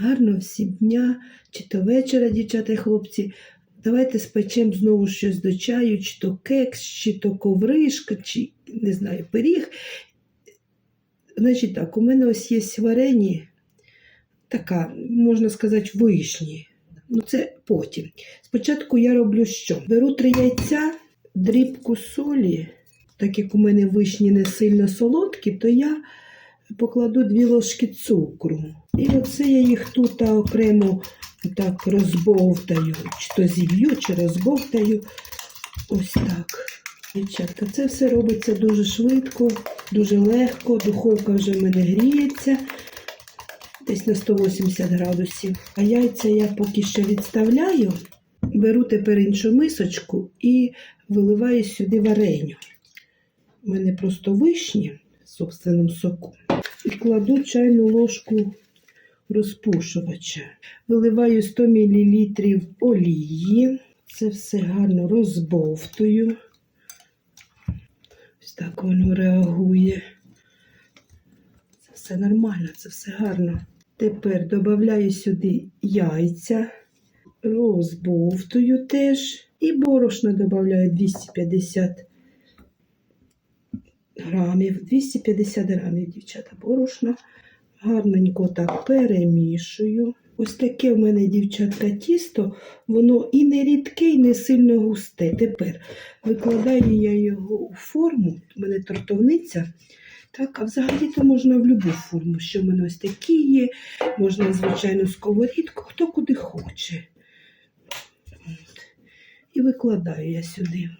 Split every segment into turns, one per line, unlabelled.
Гарно всім дня, чи то вечора, дівчата і хлопці. Давайте спечемо знову щось до чаю, чи то кекс, чи то ковришка, чи не знаю, пиріг. Значить так, у мене ось є варені, така, можна сказати, вишні. Ну, це потім. Спочатку я роблю що? Беру три яйця, дрібку солі, так як у мене вишні не сильно солодкі, то я покладу дві ложки цукру. І оце я їх тут окремо так розбовтаю, чи то зілью, чи розбовтаю. Ось так. Дівчатка, це все робиться дуже швидко, дуже легко. Духовка вже в мене гріється десь на 180 градусів. А яйця я поки що відставляю. Беру тепер іншу мисочку і виливаю сюди вареню. У мене просто вишні в собственному соку. І кладу чайну ложку розпушувача. Виливаю 100 мл олії. Це все гарно розбовтую. Ось так воно реагує. Це все нормально, це все гарно. Тепер додаю сюди яйця, розбовтую теж. І борошно додаю 250 грамів. 250 грамів, дівчата, борошна. Гарненько так перемішую. Ось таке в мене, дівчатка, тісто, воно і не рідке, і не сильно густе. Тепер викладаю я його у форму, у мене тортовниця. Так, а взагалі-то можна в будь-яку форму, що в мене ось такі є, можна, звичайно, сковорідку, хто куди хоче. От. І викладаю я сюди.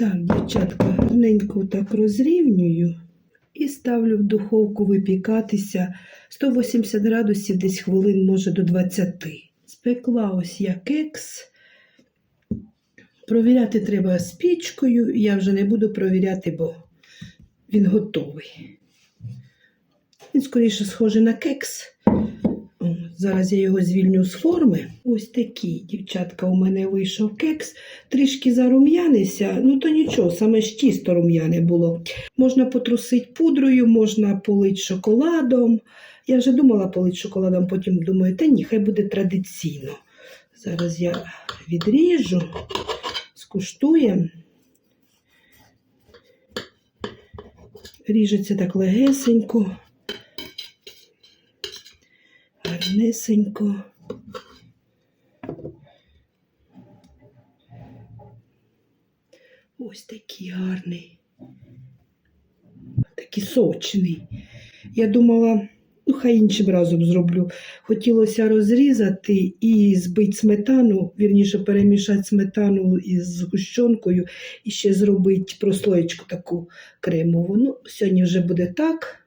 Так, дівчатка, гарненько так розрівнюю і ставлю в духовку випікатися 180 градусів, десь хвилин, може, до 20. Спекла ось я кекс. Провіряти треба з. Я вже не буду провіряти, бо він готовий. Він скоріше схожий на кекс. Зараз я його звільню з форми. Ось такий, дівчатка, у мене вийшов кекс. Трішки зарум'янився, ну то нічого, саме ж тісто рум'яне було. Можна потрусити пудрою, можна полити шоколадом. Я вже думала полити шоколадом, потім думаю, та ні, хай буде традиційно. Зараз я відріжу, скуштуємо. Ріжеться так легесенько, гарнесенько. Ось такий гарний, такий сочний. Я думала, ну хай іншим разом зроблю. Хотілося розрізати і збити сметану, вірніше перемішати сметану із згущенкою і ще зробити прослоєчку таку кремову. Ну, сьогодні вже буде так.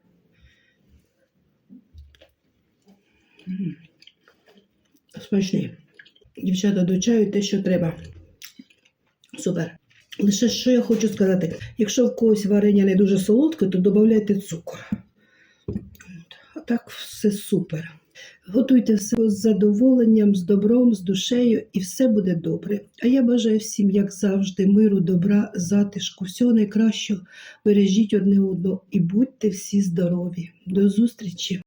Смачний. Дівчата до чаю те, що треба. Супер. Лише що я хочу сказати: якщо в когось варення не дуже солодке, то додавайте цукор. А так все супер. Готуйте все з задоволенням, з добром, з душею, і все буде добре. А я бажаю всім, як завжди, миру, добра, затишку, всього найкращого. Бережіть одне одного і будьте всі здорові. До зустрічі!